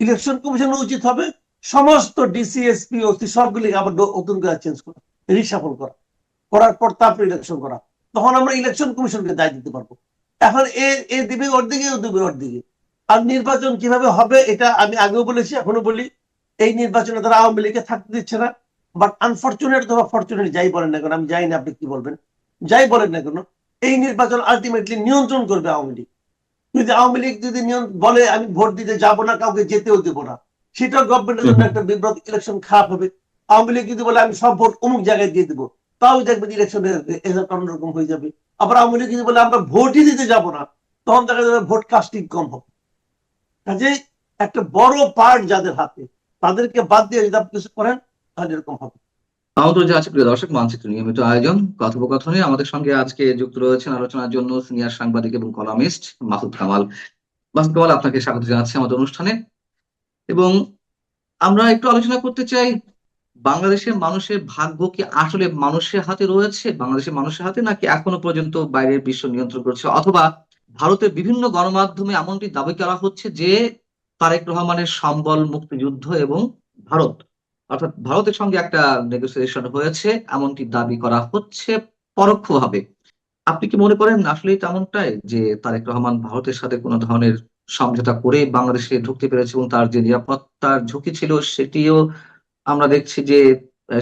Election কমিশনের উচিত হবে, সমস্ত ডিসিএসপি ওসি সবগুলি আবার নতুন করে চেঞ্জ করা রিসাফল করা। করার পর তারপর ইলেকশন করা। তখন আমরা ইলেকশন কমিশনকে দায় দিতে পারব। এখন এ এ দিবে ওর দিকে, ও দিবে ওর দিকে। আর নির্বাচন কীভাবে হবে এটা আমি আগেও বলেছি এখনও বলি। এই নির্বাচনে তারা আওয়ামী লীগকে থাকতে দিচ্ছে না। বাট আনফর্চুনেট অথবা ফর্চুনেট যাই বলেন না কেন, আমি জানি না আপনি কি বলবেন। যাই বলেন না কেন, এই নির্বাচন আলটিমেটলি নিয়ন্ত্রণ করবে আওয়ামী লীগ। যদি আওয়ামী লীগ যদি বলে আমি ভোট দিতে যাব না কাউকে যেতেও দেবো না। সেটা গভর্নমেন্টের জন্য একটা বিব্রত ইলেকশন খারাপ হবে। আওয়ামী লীগ যদি বলে আমি সব ভোট অমুক জায়গায় দিয়ে দেবো তাও দেখবেন ইলেকশনের রেজাল্ট অন্যরকম হয়ে যাবে। আবার আওয়ামী লীগ যদি বলে আমরা ভোটই দিতে যাব না তখন দেখা যাবে ভোট কাস্টিং কম হবে। কাজে একটা বড় পার্ট যাদের হাতে তাদেরকে বাদ দিয়ে যদি আপনি কিছু করেন তাহলে এরকম হবে। যে আছে প্রিয় দর্শক, মানচিত্র নিয়মিত আয়োজন, কথোপকথনে আমাদের সঙ্গে আজকে যুক্ত রয়েছেন আলোচনার জন্য সিনিয়র সাংবাদিক এবং কলামিস্ট মাসুদ কামাল। মাসুদ কামাল, আপনাকে স্বাগত জানাচ্ছি আমাদের অনুষ্ঠানে। এবং আমরা একটু আলোচনা করতে চাই, বাংলাদেশের মানুষের ভাগ্য কি আসলে মানুষের হাতে রয়েছে, বাংলাদেশের মানুষের হাতে নাকি এখনও পর্যন্ত বাইরের বিশ্ব নিয়ন্ত্রণ করছে? অথবা ভারতের বিভিন্ন গণমাধ্যমে এমনটি দাবি করা হচ্ছে যে তারেক রহমানের সম্বল মুক্তিযুদ্ধ এবং ভারত অর্থাৎ ভারতের সঙ্গে একটা নেগোসিয়েশন হয়েছে, এমনটি দাবি করা হচ্ছে পরোক্ষভাবে। আপনি কি মনে করেন আসলে তেমনটাই যে তারেক রহমান ভারতের সাথে কোনো ধরনের সমঝোতা করে বাংলাদেশে ঢুকতে পেরেছে এবং তার যে নিরাপত্তার ঝুঁকি ছিল সেটিও আমরা দেখছি যে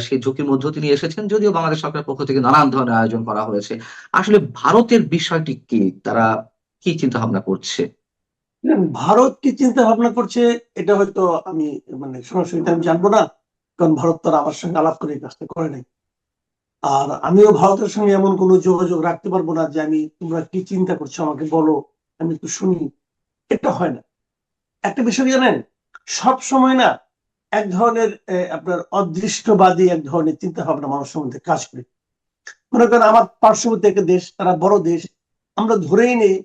সেই ঝুঁকির মধ্যে তিনি এসেছেন যদিও বাংলাদেশ সরকারের পক্ষ থেকে নানান ধরনের আয়োজন করা হয়েছে। আসলে ভারতের বিষয়টি কি? তারা কি চিন্তা ভাবনা করছে? ভারত কি চিন্তা ভাবনা করছে এটা হয়তো আমি মানে সরাসরি আমি জানব না। কারণ ভারত তারা আমার সঙ্গে আলাপ করে কাজটা করে নাই। আর আমিও ভারতের সঙ্গে এমন কোনো যোগাযোগ রাখতে পারব না যে আমি তোমরা কি চিন্তা করছ, আমাকে বলো, আমি একটু শুনি। এটা হয় না। একটা বিষয় জানেন, সব সময় না এক ধরনের আপনার অদৃষ্টবাদী এক ধরনের চিন্তা ভাবনা মানুষের মধ্যে কাজ করে। মনে করেন আমার পার্শ্ববর্তী একটা দেশ, তারা বড় দেশ, আমরা ধরেই নেই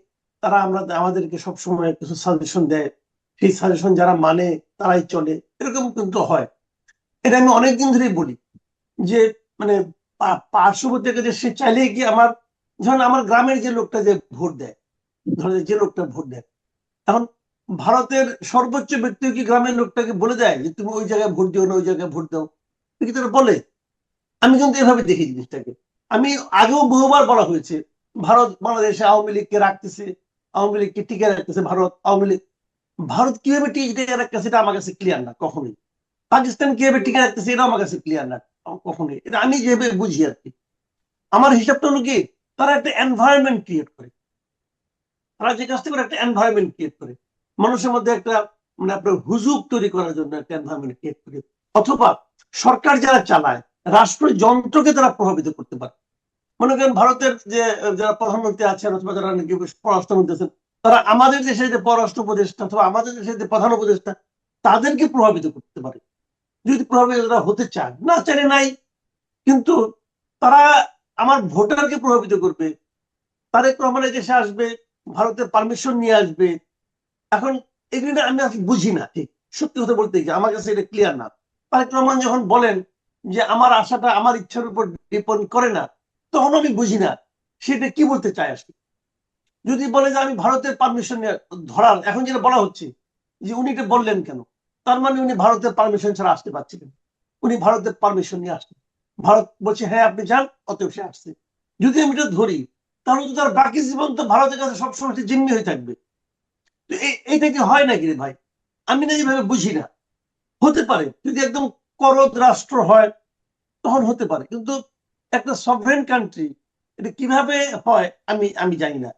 তারা আমরা আমাদেরকে সব সময় কিছু সাজেশন দেয়। সেই সাজেশন যারা মানে তারাই চলে। এরকম কিন্তু হয়। এটা আমি অনেকদিন ধরেই বলি যে মানে পার্শ্ববর্তী দেশ সে চাইলেই কি আমার, ধরেন আমার গ্রামের যে লোকটা যে ভোট দেয়, ধরেন যে লোকটা ভোট দেয়, এখন ভারতের সর্বোচ্চ ব্যক্তি কি গ্রামের লোকটাকে বলে দেয় যে, তুমি ওই জায়গায় ভোট দিও না, ওই জায়গায় ভোট দাও কি তারা বলে? আমি কিন্তু এভাবে দেখি জিনিসটাকে। আমি আগেও বহুবার বলা হয়েছে, ভারত, বাংলাদেশে আওয়ামী লীগকে রাখতেছে, আওয়ামী লীগকে টিকে রাখতেছে ভারত, আওয়ামী লীগ। ভারত কীভাবে টিকে রাখতেছে এটা আমার কাছে ক্লিয়ার না, কখনোই। পাকিস্তান কীভাবে টিকে রাখতেছে এটা আমার কাছে ক্লিয়ার না, কখনোই। এটা আমি যেভাবে বুঝি আর কি। আমার হিসাবটা হলো কি, তারা একটা এনভায়রনমেন্ট ক্রিয়েট করে। তারা যে কাজটা করে, একটা এনভায়রনমেন্ট ক্রিয়েট করে। মানুষের মধ্যে একটা মানে আপনার হুজুগ তৈরি করার জন্য একটা এনভায়রনমেন্ট ক্রিয়েট করে। অথবা সরকার যারা চালায়, রাষ্ট্র যন্ত্রকে তারা প্রভাবিত করতে পারে। মনে করেন ভারতের যে, যারা প্রধানমন্ত্রী আছেন অথবা যারা নাকি পররাষ্ট্রমন্ত্রী আছেন, তারা আমাদের দেশের যে পররাষ্ট্র উপদেষ্টা অথবা আমাদের দেশের যে প্রধান উপদেষ্টা, তাদেরকে প্রভাবিত করতে পারে। যদি প্রভাবিত তারা হতে চান, না চাইলে নাই, কিন্তু তারা আমার ভোটারকে প্রভাবিত করবে তারেক রহমানের দেশে আসবে, ভারতের পারমিশন নিয়ে আসবে। এখন এগুলি আমি আসলে বুঝি না, ঠিক? সত্যি কথা বলতে কি, আমার কাছে এটা ক্লিয়ার না। তারেক রহমান যখন বলেন যে আমার আশাটা আমার ইচ্ছার উপর ডিপেন্ড করে না, তখন আমি বুঝি না সেটা কি বলতে চায় আসলে। যদি বলে যে আমি ভারতের পারমিশন ধরার, এখন যেটা বলা হচ্ছে, যে উনি এটা বললেন কেন? তার মানে উনি ভারতের পারমিশন ছাড়া আসতে পারছিলেন। উনি ভারতের পারমিশন নিয়ে আসলেন। ভারত বলছে হ্যাঁ আপনি যান, অতএব সে আসছে। যদি আমি এটা ধরি, তাহলে তো তার বাকি জীবন তো ভারতের কাছে সবসময় সে জিম্মি হয়ে থাকবে। এইটা কি হয় নাকি রে ভাই? আমি না এইভাবে বুঝি না। হতে পারে, যদি একদম করদ রাষ্ট্র হয়, তখন হতে পারে। কিন্তু একটা সভরেন কান্ট্রি এটা কীভাবে হয়, আমি আমি জানি না।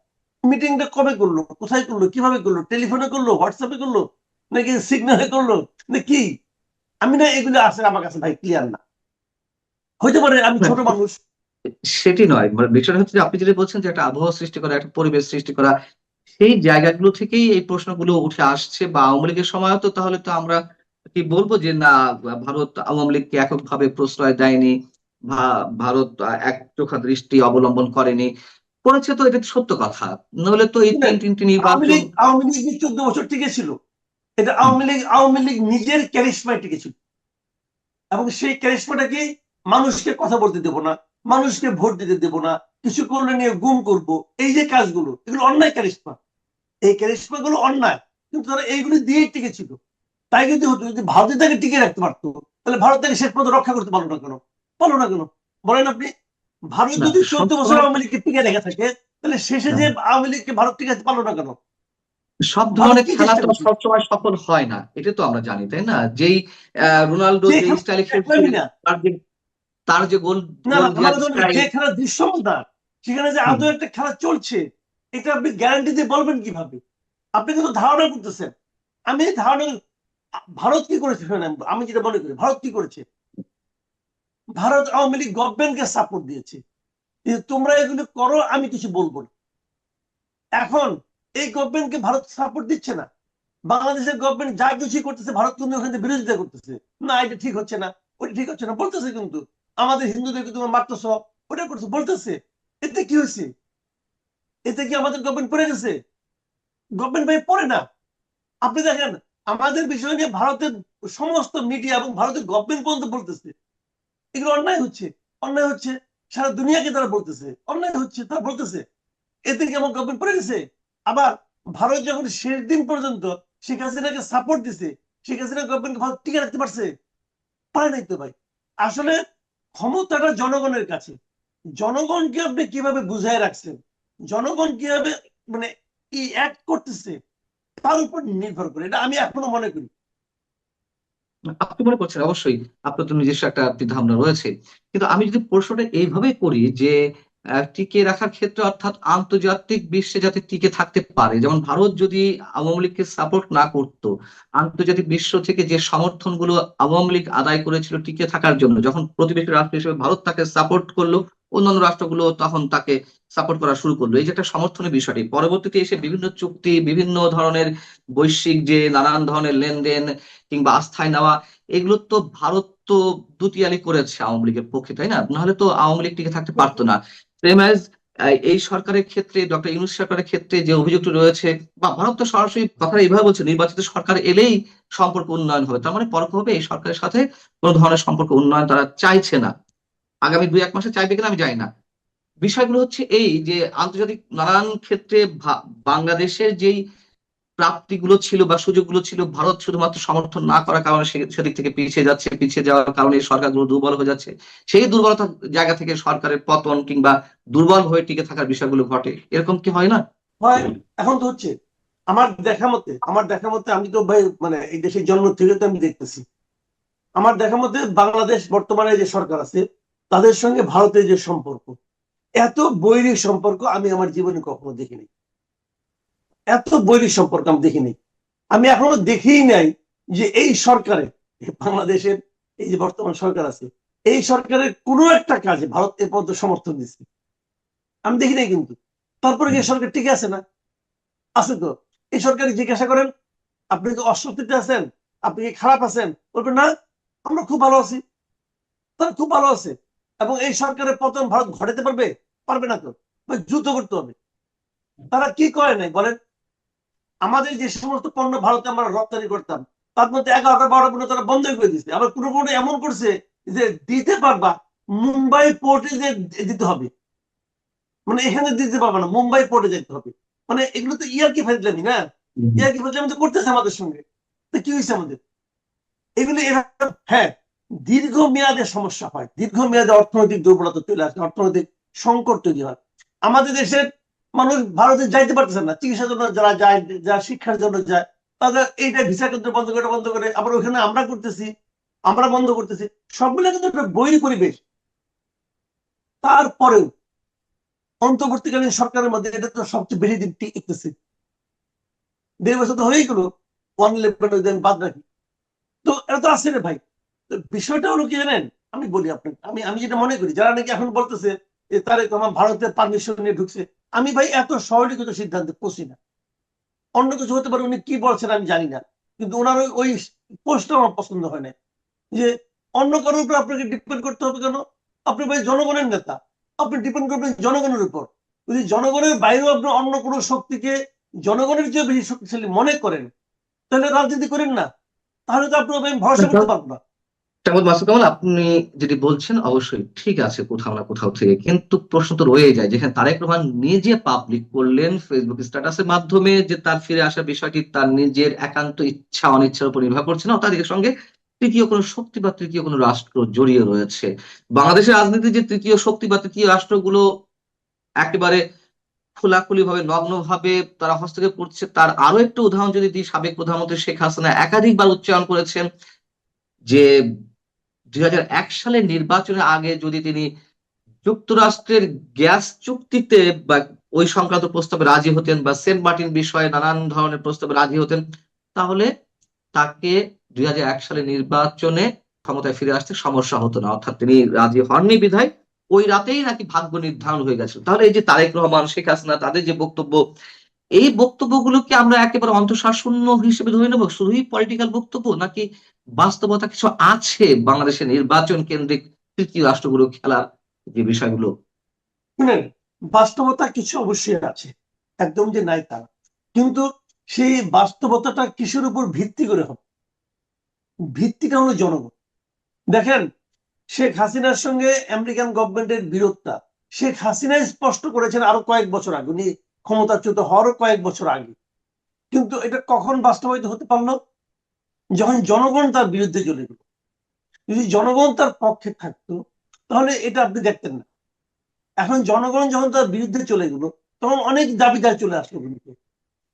মিটিংটা কবে করল, কোথায় করল, কীভাবে করল টেলিফোনে করল হোয়াটসঅ্যাপে করল নাকি সিগনালে করল? না কি? আমি না এগুলো আছে আমার কাছে ভাই ক্লিয়ার না। হইতে পারে আমি ছোট মানুষ। সেটি নয়। মানে বিষয়টা হচ্ছে আপনি যেটা বলছেন যে একটা আবহাওয়া সৃষ্টি করা একটা পরিবেশ সৃষ্টি করা সেই জায়গাগুলো থেকেই এই প্রশ্নগুলো উঠে আসছে বা আওয়ামী লীগের সময় তো তাহলে তো আমরা কি বলব যে না ভারত আওয়ামী লীগকে এককভাবে প্রশ্রয় দেয়নি বা ভারত এক চোখা দৃষ্টি অবলম্বন করেনি। করেছে তো এটা সত্য কথা। নাহলে তো এই তিন তিনটি নির্বাচন আওয়ামী লীগ চোদ্দ বছর টিকে ছিল। এটা আওয়ামী লীগ আওয়ামী লীগ নিজের ক্যারিশমায় টিকে ছিল এবং সেই ক্যারিশমাটাকে মানুষকে কথা বলতে দেবো না মানুষকে ভোট দিতে দেবো না কিছু করলে নিয়ে গুম করব। এই যে কাজগুলো এগুলো অন্যায় ক্যারিশমা এই ক্যারিশমা গুলো অন্যায়। কিন্তু তারা এইগুলো দিয়েই টিকে ছিল। তাই যদি হতো যদি ভারতে তাকে টিকে রাখতে পারতো তাহলে ভারত তাকে শেষ পর্যন্ত রক্ষা করতে পারল না কেন? পারল না কেন? বলেন আপনি ভারত যদি চোদ্দ বছর আওয়ামী লীগকে টিকে রেখে থাকে তাহলে শেষে যে আওয়ামী লীগকে ভারত টিকে পারল না কেন? সব ধরনের খেলা তো সবসময় সফল হয় না এটা তো আমরা জানি তাই না? যেই রোনাল্ডো যে স্টাইলে খেলছে। তার যে গোল যে খেলার দৃশ্যমতা সেখানে যে আদৌ একটা খেলা চলছে এটা আপনি গ্যারান্টি দিয়ে বলবেন কীভাবে? আপনি কিন্তু ধারণা করতেছেন। আমি ধারণা ভারত কি করেছে আমি যেটা মনে করি ভারত কি করেছে? ভারত আওয়ামী লীগ গভর্নমেন্টকে সাপোর্ট দিয়েছে। তোমরা এগুলো করো আমি কিছু বলব না। এখন এই গভর্নমেন্টকে ভারত সাপোর্ট দিচ্ছে না। বাংলাদেশের গভর্নমেন্ট যা কিছু করতেছে, ভারত কিন্তু ওখানে বিরোধিতা করতেছে। না, এটা ঠিক হচ্ছে না, ওটা ঠিক হচ্ছে না, বলতেছে কিন্তু। আমাদের হিন্দুদেরকে তোমার মারতেছ ওটা করছ বলতেছে। এতে কি হয়েছে? এতে কি আমাদের গভর্নমেন্ট পড়ে গেছে? গভর্নমেন্ট ভাই পড়ে না। আপনি দেখেন, আমাদের বিষয় নিয়ে ভারতের সমস্ত মিডিয়া এবং ভারতের গভর্নমেন্ট পর্যন্ত বলতেছে। এগুলো অন্যায় হচ্ছে। অন্যায় হচ্ছে সারা দুনিয়াকে তারা বলতেছে। অন্যায় হচ্ছে, তারা বলতেছে। এতে কি আমার গভর্নমেন্ট পড়ে গেছে? আবার ভারত যখন শেষ দিন পর্যন্ত শেখ হাসিনাকে সাপোর্ট দিছে, শেখ হাসিনা গভর্নমেন্ট ভারত টিকে রাখতে পারছে? পারে নাই তো ভাই। আসলে ক্ষমতাটা জনগণের কাছে। জনগণকে আপনি কীভাবে বুঝায় রাখছেন? জনগণ কীভাবে মানে অ্যাক্ট করতেছে, তার উপর নির্ভর করে। এটা আমি এখনও মনে করি। আপনি মনে করছেন, অবশ্যই। আপনার তো নিজস্ব একটা চিন্তাভাবনা রয়েছে। কিন্তু আমি যদি প্রশ্নটা এইভাবে করি যে টিকে রাখার ক্ষেত্রে অর্থাৎ আন্তর্জাতিক বিশ্বে যাতে টিকে থাকতে পারে। যেমন ভারত যদি আওয়ামী লীগকে সাপোর্ট না করতো, আন্তর্জাতিক বিশ্ব থেকে যে সমর্থনগুলো আওয়ামী লীগ আদায় করেছিল টিকে থাকার জন্য, যখন প্রতিবেশী রাষ্ট্র হিসেবে ভারত তাকে সাপোর্ট করল, অন্যান্য রাষ্ট্রগুলো তখন তাকে সাপোর্ট করা শুরু করল। এই যে একটা সমর্থনের বিষয়টি, পরবর্তীতে এসে বিভিন্ন চুক্তি, বিভিন্ন ধরনের বৈশ্বিক যে নানান ধরনের লেনদেন কিংবা আস্থায় নেওয়া, এগুলো তো ভারত তো দুতিয়ালি করেছে আওয়ামী লীগের পক্ষে, তাই না? নাহলে তো আওয়ামী লীগ টিকে থাকতে পারতো না। এই সরকারের ক্ষেত্রে, ডক্টর ইউনুস সরকারের ক্ষেত্রে যে অভিযোগটি রয়েছে, বা ভারত তো সরাসরি কথা এইভাবে বলছে, নির্বাচিত সরকার এলেই সম্পর্ক উন্নয়ন হবে। তার মানে পরোক্ষভাবে এই সরকারের সাথে কোনো ধরনের সম্পর্ক উন্নয়ন তারা চাইছে না। আগামী দুই এক মাসে চাইবে কিনা আমি জানি না। বিষয়গুলো হচ্ছে এই যে আন্তর্জাতিক নানান ক্ষেত্রে বাংলাদেশের যেই প্রাপ্তিগুলো ছিল বা সুযোগগুলো ছিল, ভারত শুধুমাত্র সমর্থন না করার কারণে সেদিক থেকে পিছিয়ে যাচ্ছে। পিছিয়ে যাওয়ার কারণে সরকারগুলো দুর্বল হয়ে যাচ্ছে। সেই দুর্বলতার জায়গা থেকে সরকারের পতন কিংবা দুর্বল হয়ে টিকে থাকার বিষয়গুলো ঘটে। এরকম কি হয় না? হয়। এখন তো হচ্ছে, আমার দেখা মতে, আমার দেখা মতে আমি তো ভাই মানে এই দেশের জন্ম থেকে তো আমি দেখতেছি। আমার দেখা মতে বাংলাদেশ বর্তমানে যে সরকার আছে, তাদের সঙ্গে ভারতের যে সম্পর্ক, এত বৈরিক সম্পর্ক আমি আমার জীবনে কখনো দেখিনি। এত বৈরিক সম্পর্ক আমি দেখিনি। আমি এখনও দেখিই নাই যে এই সরকারে, বাংলাদেশের এই যে বর্তমান সরকার আছে, এই সরকারের কোনো একটা কাজে ভারত এ পর্যন্ত সমর্থন দিচ্ছে। আমি দেখি নাই কিন্তু। তারপরে এই সরকার টিকে আছে না? আছে তো। এই সরকার জিজ্ঞাসা করেন, আপনি কি অস্বস্তিতে আছেন? আপনি কি খারাপ আছেন? বলবেন, না, আমরা খুব ভালো আছি। তারা খুব ভালো আছে। এবং এই সরকারের পতন ভারত ঘটাতে পারবে? পারবে না তো। যুদ্ধ করতে হবে। তারা কি করে নাই বলেন? আমাদের যে সমস্ত পণ্য ভারতে আমরা রপ্তানি করতাম তার মধ্যে এগারোটা বারোটা পণ্য তারা বন্ধ করে দিচ্ছে আবার কোনো কোনো এমন করছে যে দিতে পারবা মুম্বাই পোর্টে যে দিতে হবে। মানে এখানে দিতে পারবে না মুম্বাই পোর্টে যেতে হবে। মানে এগুলো তো ইয়ার কি ফাইজলামি না? ইয়ার কি ফাইজলামি তো করতেছে আমাদের সঙ্গে। তো কি হয়েছে আমাদের? এগুলো এরকম হ্যাঁ দীর্ঘ মেয়াদে সমস্যা হয়। দীর্ঘ মেয়াদে অর্থনৈতিক দুর্বলতা চলে আসে অর্থনৈতিক সংকট তৈরি হয়। আমাদের দেশের মানুষ ভারতে যাইতে পারতেছে না, চিকিৎসার জন্য যারা যায়, যারা শিক্ষার জন্য যায়, তাদের এইটা ভিসা কেন্দ্র বন্ধ করে বন্ধ করে, আবার ওখানে আমরা করতেছি, আমরা বন্ধ করতেছি, সবগুলো কিন্তু একটা বৈরী পরিবেশ। তারপরেও অন্তর্বর্তীকালীন সরকারের মধ্যে এটা তো সবচেয়ে বেশি দিন টিকতেছে দেড় বছর তো হয়েই গেল ওয়ান ইলেভেন বাদ রাখি। তো এটা তো আছে রে ভাই। তো বিষয়টা হলো কি জানেন? আমি বলি আপনাকে, আমি আমি যেটা মনে করি, যারা নাকি এখন বলতেছে যে তারেক রহমান ভারতের পারমিশন নিয়ে ঢুকছে আমি ভাই এত সরলীকৃত সিদ্ধান্তে পৌঁছি না। অন্য কিছু হতে পারে উনি কি বলছেন আমি জানি না। কিন্তু ওনার ওই- পোস্টটা আমার পছন্দ হয় না যে অন্য কারোর উপর আপনাকে ডিপেন্ড করতে হবে কেন? আপনি ভাই জনগণের নেতা। আপনি ডিপেন্ড করবেন জনগণের উপর। যদি জনগণের বাইরেও আপনি অন্য কোনো শক্তিকে জনগণের চেয়ে বেশি শক্তিশালী মনে করেন তাহলে রাজনীতি করেন না। তাহলে তো আপনি ভরসা করতে পারবেন না। মাসুদ কামাল, আপনি যেটি বলছেন অবশ্যই ঠিক আছে কোথাও না কোথাও থেকে, কিন্তু প্রশ্ন তো রয়ে যায়, যেখানে তারেক রহমান নিজে পাবলিক করলেন ফেসবুক স্ট্যাটাসের মাধ্যমে যে তার ফিরে আসার বিষয়টি, তার নিজের একান্ত ইচ্ছা, অনিচ্ছার উপর নির্ভর করছে না তার সঙ্গে তৃতীয় কোনো শক্তি বা তৃতীয় কোনো রাষ্ট্র জড়িয়ে রয়েছে। বাংলাদেশের রাজনীতি যে তৃতীয় শক্তি বা তৃতীয় রাষ্ট্রগুলো একেবারে খোলাখুলি ভাবে নগ্ন ভাবে তারা হস্তক্ষেপ করছে, তার আরও একটু উদাহরণ যদি দিই, সাবেক প্রধানমন্ত্রী শেখ হাসিনা একাধিকবার উচ্চারণ করেছেন যে দুই হাজার এক সালের নির্বাচনের আগে যদি তিনি যুক্তরাষ্ট্রের গ্যাস চুক্তিতে বা ওই সংক্রান্ত প্রস্তাবে রাজি হতেন বা সেন্ট মার্টিন বিষয়ে নানান ধরনের প্রস্তাবে রাজি হতেন, তাহলে তাকে দুই হাজার এক সালের নির্বাচনে ক্ষমতায় ফিরে আসতে সমস্যা হতো না। অর্থাৎ তিনি রাজি হননি বিধায় ওই রাতেই নাকি ভাগ্য নির্ধারণ হয়ে গেছিল। তাহলে এই যে তারেক রহমান, শেখ হাসিনা, তাদের যে বক্তব্য, এই বক্তব্যগুলোকে আমরা একেবারে অন্তঃসারশূন্য হিসেবে ধরে নেব? শুধুই পলিটিক্যাল বক্তব্য নাকি বাস্তবতা কিছু আছে বাংলাদেশের নির্বাচন কেন্দ্রিক তৃতীয় রাষ্ট্রগুলো খেলার যে বিষয়গুলো? বাস্তবতা কিছু অবশ্যই আছে, একদম যে নাই তা কিন্তু সেই বাস্তবতাটা কিসের উপর ভিত্তি করে হবে? ভিত্তিটা হলো জনগণ। দেখেন, শেখ হাসিনার সঙ্গে আমেরিকান গভর্নমেন্টের বিরোধটা, শেখ হাসিনাই স্পষ্ট করেছেন আরও কয়েক বছর আগে, উনি ক্ষমতাচ্যুত হওয়ারও কয়েক বছর আগে। কিন্তু এটা কখন বাস্তবায়িত হতে পারল? যখন জনগণ তার বিরুদ্ধে চলে গেল, যদি জনগণ তার পক্ষে থাকতো, তাহলে এটা আপনি দেখতেন না। এখন জনগণ যখন তার বিরুদ্ধে চলে গেল, তখন অনেক দাবিদার চলে আসলো কিন্তু।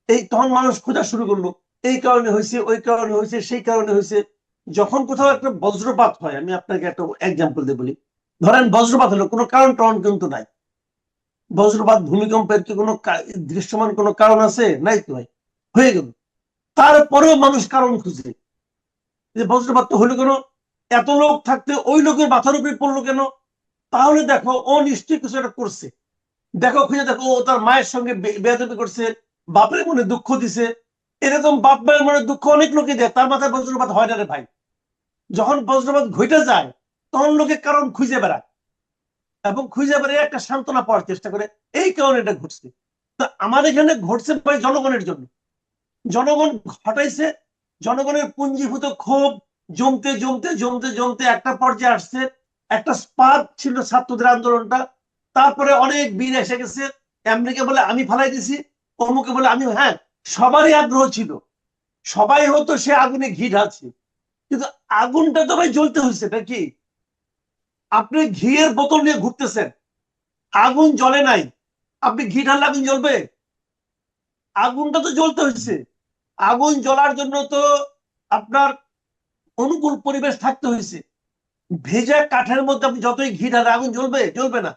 এই তখন মানুষ খোঁজা শুরু করল, এই কারণে হয়েছে, ওই কারণে হয়েছে, সেই কারণে হয়েছে। যখন কোথাও একটা বজ্রপাত হয়, আমি আপনাকে একটা এক্সাম্পল দিয়ে বলি। ধরেন বজ্রপাত হলো, কোনো কারণ টারণ কিন্তু নাই। বজ্রপাত, ভূমিকম্পের কি কোনো দৃশ্যমান কোনো কারণ আছে? নাই তো হয়ে গেল। তারপরেও মানুষ কারণ খুঁজে। যে বজ্রপাত হলো কেন? এত লোক থাকতে ওই লোকের মাথার উপরে পড়ল কেন? তাহলে দেখো, ও নিশ্চয়ই কিছু একটা করছে। দেখো, খুঁজে দেখো, ও তার মায়ের সঙ্গে বে- বেয়াদবি করছে, বাপের মনে দুঃখ দিছে। এরকম বাপ মায়ের মনে দুঃখ অনেক লোকে দেয়, তার মাথায় বজ্রপাত হয় না রে ভাই। যখন বজ্রপাত ঘটে যায়, তখন লোকে কারণ খুঁজে বেড়ায়। এবং খুঁজে বেড়ায় একটা সান্ত্বনা পাওয়ার চেষ্টা করে, এই কারণে এটা ঘটছে। তা আমার এখানে ঘটছে ভাই জনগণের জন্য। জনগণ ঘটাইছে জনগণের পুঞ্জীভূত ক্ষোভ জমতে জমতে জমতে জমতে একটা পর্যায়ে আসছে। একটা স্পার্ক ছিল ছাত্রদের আন্দোলনটা। তারপরে অনেক বীর এসে গেছে। আমেরিকা বলে আমি ফালাই দিছি, অমুকে বলে আমি হ্যাঁ সবারই আগ্রহ ছিল। সবাই হতো সে আগুনে ঘি ঢালছে। কিন্তু আগুনটা তো ভাই জ্বলতে হয়েছে নাকি আপনি ঘিয়ের বোতল নিয়ে ঘুরতেছেন। আগুন জ্বলে নাই। আপনি ঘি ঢাললে আগুন জ্বলবে? আগুনটা তো জ্বলতে হয়েছে। আগুন জ্বলার জন্য তো আপনার অনুকূল পরিবেশ থাকতে হয়েছে। ভেজা কাঠের মধ্যে আপনি যতই ঘি ঢালে আগুন জ্বলবে জ্বলবে না।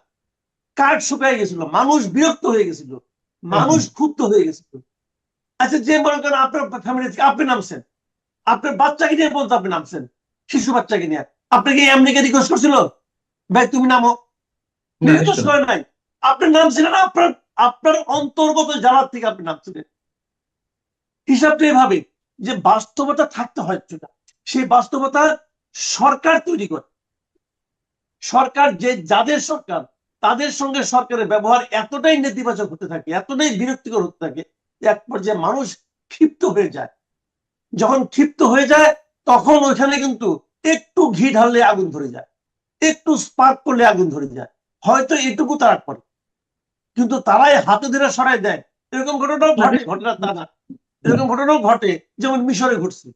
কাঠ শুকায় গেছিল মানুষ বিরক্ত হয়ে গেছিল মানুষ ক্ষুব্ধ হয়ে গেছিল। আচ্ছা যে মনে করেন আপনার ফ্যামিলি থেকে আপনি নামছেন আপনার বাচ্চাকে নিয়ে বলতে আপনি নামছেন শিশু বাচ্চাকে নিয়ে। আপনাকে আমেরিকা রিকোয়েস্ট করছিল? ভাই তুমি নামো। রিকোয়েস্ট করে নাই। আপনি নামছিলেন আপনার আপনার অন্তর্গত জ্বালার থেকে আপনি নামছিলেন। হিসাবটা এভাবে যে বাস্তবতা থাকতে হয় না। সেই বাস্তবতা সরকার তৈরি করে। সরকার যে যাদের সরকার তাদের সঙ্গে সরকারের ব্যবহার এতটাই নেতিবাচক হতে থাকে এতটাই বিরক্তিকর হতে থাকে এক পর্যায়ে মানুষ ক্ষিপ্ত হয়ে যায়। যখন ক্ষিপ্ত হয়ে যায় তখন ওইখানে কিন্তু একটু ঘি ঢাললে আগুন ধরে যায় একটু স্পার্ক করলে আগুন ধরে যায়। হয়তো এটুকু তারা করে কিন্তু তারাই হাতে ধরে সরাই দেয়। এরকম ঘটনাও ঘটে ঘটনা তা না। এরকম ঘটনাও ঘটে যেমন মিশরে ঘটছে।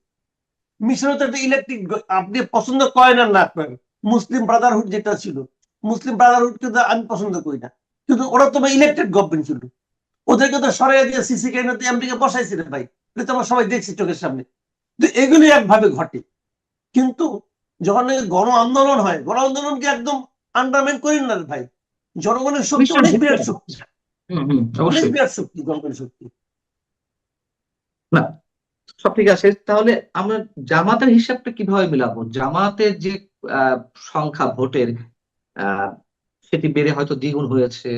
মিশরে তো একটা ইলেকট্রিক আপনি পছন্দ করেন আর না করেন মুসলিম ব্রাদারহুড যেটা ছিল মুসলিম ব্রাদারহুড কিন্তু আমি পছন্দ করি না। কিন্তু ওরা তো ইলেকটেড গভর্নমেন্ট ছিল। ওদেরকে তো সরাই দিয়ে সিসি ক্যামেরাতে আমেরিকা বসাইছিল ভাই। এটা তো আমরা সবাই দেখছি চোখের সামনে। তো এগুলি একভাবে ঘটে। কিন্তু যখন গণ আন্দোলন হয় গণ আন্দোলনকে একদম আন্ডারমাইন করেন না ভাই। জনগণের শক্তি অনেক বিরাট শক্তি। অনেক বিরাট শক্তি জনগণের শক্তি। সব ঠিক আছে। তাহলে আমরা জামাতের হিসাবটা কীভাবে মিলাবো? জামাতের যে সংখ্যা ভোটের সেটি বেড়ে হয়তো দ্বিগুণ হয়েছে।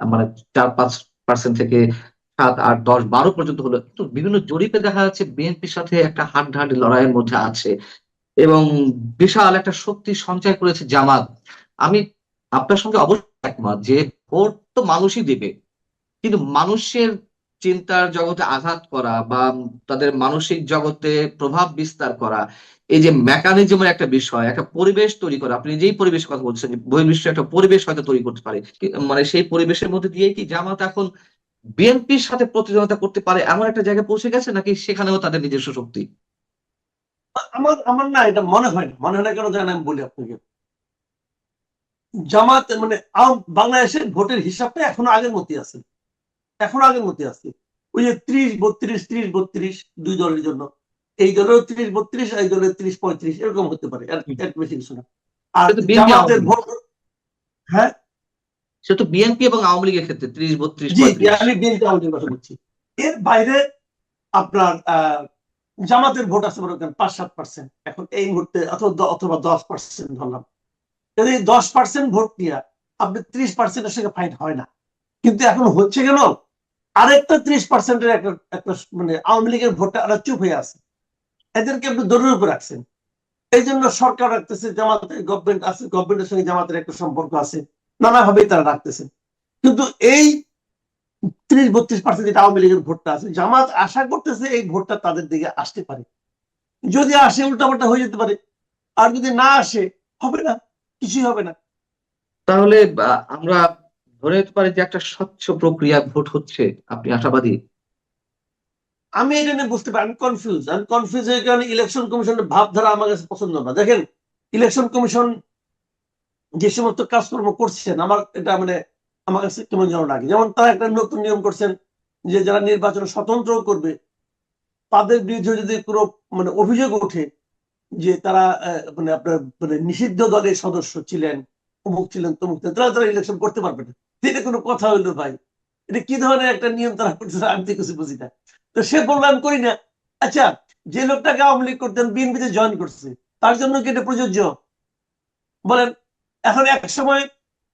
মানে চার পাঁচ পার্সেন্ট থেকে সাত, আট, দশ, বারো পর্যন্ত হলো। কিন্তু বিভিন্ন জরিপে দেখা যাচ্ছে বিএনপির সাথে একটা হাড্ডাহাড্ডি লড়াইয়ের মধ্যে আছে এবং বিশাল একটা শক্তি সঞ্চয় করেছে জামাত। আমি আপনার সঙ্গে অবশ্যই একমত যে ভোট তো মানুষই দেবে। কিন্তু মানুষের চিন্তার জগতে আঘাত করা বা তাদের মানসিক জগতে প্রভাব বিস্তার করা, এই যে মেকানিজমের একটা বিষয়, একটা পরিবেশ তৈরি করা, আপনি যেই পরিবেশ কথা বলছেন বহির্বিশ্ব একটা পরিবেশ হয়তো তৈরি করতে পারে মানে সেই পরিবেশের মধ্যে দিয়ে কি জামাত এখন বিএনপির সাথে প্রতিদ্বন্দ্বিতা করতে পারে এমন একটা জায়গায় পৌঁছে গেছে নাকি সেখানেও তাদের নিজস্ব শক্তি? আমার আমার না এটা মনে হয় না, মনে হয় না কেন জানেন আমি বলি আপনাকে। জামাত মানে বাংলাদেশের ভোটের হিসাবটা এখনও আগের মতোই আছে। এখনও আগের মতোই আছে। ওই যে ত্রিশ বত্রিশ ত্রিশ বত্রিশ দুই দলের জন্য। এই দলের ত্রিশ বত্রিশ এই দলের ত্রিশ পঁয়ত্রিশ এরকম হতে পারে। বেশি কিছু না। আর জামাতের ভোট হ্যাঁ? সে তো বিএনপি এবং আওয়ামী লীগের ক্ষেত্রে ত্রিশ বত্রিশ আমি বিএনপি আওয়ামী কথা বলছি। এর বাইরে আপনার আহ, জামাতের ভোট আছে মনে করেন পাঁচ সাত পার্সেন্ট এখন এই মুহূর্তে অথবা অথবা দশ পার্সেন্ট ধরলাম। যদি দশ পার্সেন্ট ভোট নিয়ে আপনি ত্রিশ পার্সেন্টের সঙ্গে ফাইট হয় না। কিন্তু এখন হচ্ছে কেন? আরেকটা ত্রিশ পার্সেন্টের একটা মানে আওয়ামী লীগের ভোটটা আরও চুপ হয়ে আছে। এদেরকে আপনি উপর রাখছেন। এই জন্য সরকার রাখতেছে গভর্নমেন্ট আছে গভর্নমেন্টের সঙ্গে জামাতের একটা সম্পর্ক আছে, নানাভাবেই তারা রাখতেছেন কিন্তু এই ত্রিশ বত্রিশ পার্সেন্ট যেটা আওয়ামী লীগের ভোটটা আছে, জামাত আশা করতেছে এই ভোটটা তাদের দিকে আসতে পারে। যদি আসে, উল্টাপাল্টা হয়ে যেতে পারে। আর যদি না আসে, হবে না, কিছুই হবে না। তাহলে আমরা ধরে নিতে পারি যে একটা স্বচ্ছ প্রক্রিয়া ভোট হচ্ছে, আপনি আশাবাদী? আমি এটা নিয়ে বুঝতে পারি, আমি কনফিউজ আমি কনফিউজ হয়ে কারণে ইলেকশন কমিশনের ভাবধারা আমার কাছে পছন্দ না। দেখেন ইলেকশন কমিশন যে সমস্ত কাজকর্ম করছেন, আমার এটা মানে আমার কাছে কেমন যেন লাগে। যেমন তারা একটা নতুন নিয়ম করছেন যে যারা নির্বাচন স্বতন্ত্র করবে, তাদের বিরুদ্ধে যদি কোনো মানে অভিযোগ ওঠে যে তারা মানে আপনার মানে নিষিদ্ধ দলের সদস্য ছিলেন, অমুক ছিলেন, তমুক ছিলেন, তারা তারা ইলেকশন করতে পারবে না। এটা কোনো কথা হইল ভাই। এটা কি ধরনের একটা নিয়ম তারা করতেছে? আমি তো কিছু বুঝি না। তো সে বলল আমি করি না। আচ্ছা যে লোকটাকে আওয়ামী লীগ করতেন বিএনপিতে জয়েন করছে তার জন্য কি এটা প্রযোজ্য? বলেন এখন এক সময়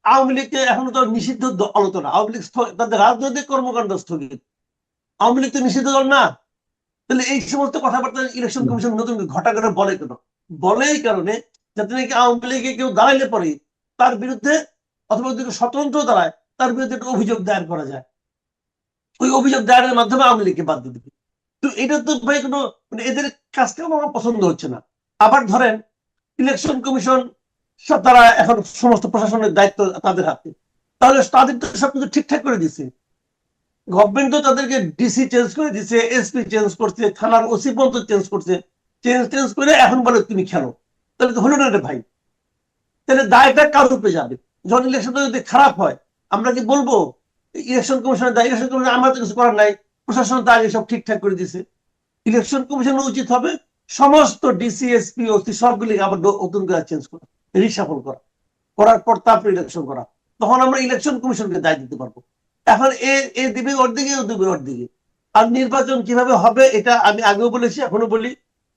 আওয়ামী লীগকে এখন তো নিষিদ্ধ দল তো না। আওয়ামী লীগ তাদের রাজনৈতিক কর্মকাণ্ড স্থগিত। আওয়ামী লীগ তো নিষিদ্ধ দল না। তাহলে এই সমস্ত কথাবার্তা ইলেকশন কমিশন নতুন ঘটা করে বলে কেন? বলে এই কারণে যাতে নাকি আওয়ামী লীগে কেউ দাঁড়াইলে পরে তার বিরুদ্ধে অথবা যদি স্বতন্ত্র দাঁড়ায়, তার বিরুদ্ধে একটা অভিযোগ দায়ের করা যায়। ওই অভিযোগ দায়েরের মাধ্যমে আওয়ামী লীগকে বাদ দিয়ে দিবে। তো এটা তো ভাই কোনো মানে এদের কাজটা আমার পছন্দ হচ্ছে না। আবার ধরেন ইলেকশন কমিশন তারা এখন সমস্ত প্রশাসনের দায়িত্ব তাদের হাতে। তাহলে তাদের তো সবকিছু ঠিকঠাক করে দিছে। গভর্নমেন্ট তো তাদেরকে ডিসি চেঞ্জ করে দিছে এসপি চেঞ্জ করছে, থানার ওসি পর্যন্ত চেঞ্জ করছে। চেঞ্জ চেঞ্জ করে এখন বলে তুমি খেলো। তাহলে তো হলো না রে ভাই। তাহলে দায়টা কার উপরে যাবে? যখন ইলেকশনটা যদি খারাপ হয়, আমরা কি বলব? ইলেকশন কমিশনের দায়, ইলেকশন কমিশন আমরা তো কিছু করার নাই, প্রশাসন তো আগে সব ঠিকঠাক করে দিছে। ইলেকশন কমিশনের উচিত হবে সমস্ত ডিসি এসপি ওসি সবগুলি আবার নতুন করে চেঞ্জ করা রিসাফল করা। করার পর তারপর ইলেকশন করা। তখন আমরা ইলেকশন কমিশনকে দায় দিতে পারব। এখন এ এ দিবে ওর দিকে, ও দিবে ওর দিকে। আর নির্বাচন কীভাবে হবে এটা আমি আগেও বলেছি, এখনও বলি।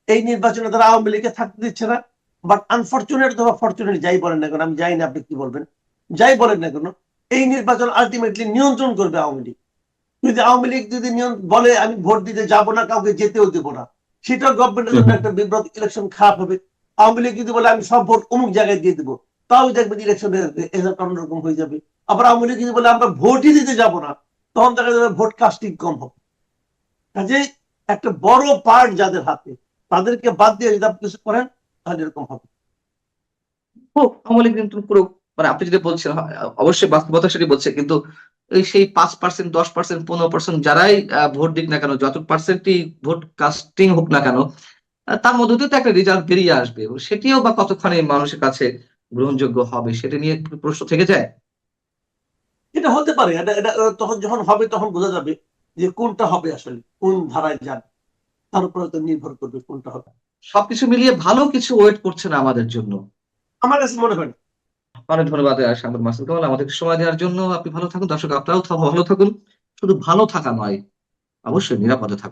এই নির্বাচনে তারা আওয়ামী লীগকে থাকতে দিচ্ছে না। বাট আনফর্চুনেট অথবা ফর্চুনেট যাই বলেন না কেন, আমি জানি না আপনি কি বলবেন। যাই বলেন না কেন, এই নির্বাচন আলটিমেটলি নিয়ন্ত্রণ করবে আওয়ামী লীগ। যদি আওয়ামী লীগ যদি বলে আমি ভোট দিতে যাব না, কাউকে যেতেও দেবো না সেটা গভর্নমেন্টের জন্য একটা বিব্রত ইলেকশন খারাপ হবে। আওয়ামী লীগ যদি বলে আমি সব ভোট অমুক জায়গায় দিয়ে দেবো, তাও দেখবেন ইলেকশনের রেজাল্ট অন্যরকম হয়ে যাবে। আবার আওয়ামী লীগ যদি বলে আমরা ভোটই দিতে যাব না, তখন দেখা যাবে ভোট কাস্টিং কম হবে। কাজে একটা বড় পার্ট যাদের হাতে, তাদেরকে বাদ দিয়ে যদি আপনি কিছু করেন, তাহলে এরকম হবে। আওয়ামী লীগ কিন্তু পুরো মানে আপনি যদি বলছেন অবশ্যই বাস্তবতা সেটি বলছে কিন্তু এই সেই পাঁচ পার্সেন্ট দশ পার্সেন্ট পনেরো পার্সেন্ট যারাই ভোট দিক না কেন যত পার্সেন্টই ভোট কাস্টিং হোক না কেন তার মধ্যে দিয়ে তো একটা রেজাল্ট বেরিয়ে আসবে। এবং সেটিও বা কতক্ষণে মানুষের কাছে গ্রহণযোগ্য হবে সেটা নিয়ে প্রশ্ন থেকে যায়? এটা হতে পারে। এটা এটা তখন যখন হবে তখন বোঝা যাবে যে কোনটা হবে আসলে কোন ধারায় যান। তার উপরে তো নির্ভর করবে কোনটা হবে। সবকিছু মিলিয়ে ভালো কিছু ওয়েট করছে না আমাদের জন্য। আমার কাছে মনে হয় না। অনেক ধন্যবাদ আহ, মাসুল কামাল। আমাদেরকে সময় দেওয়ার জন্য আপনি ভালো থাকুন। দর্শক আপনারাও ভালো থাকুন। শুধু ভালো থাকা নয় অবশ্যই নিরাপদে থাকুন।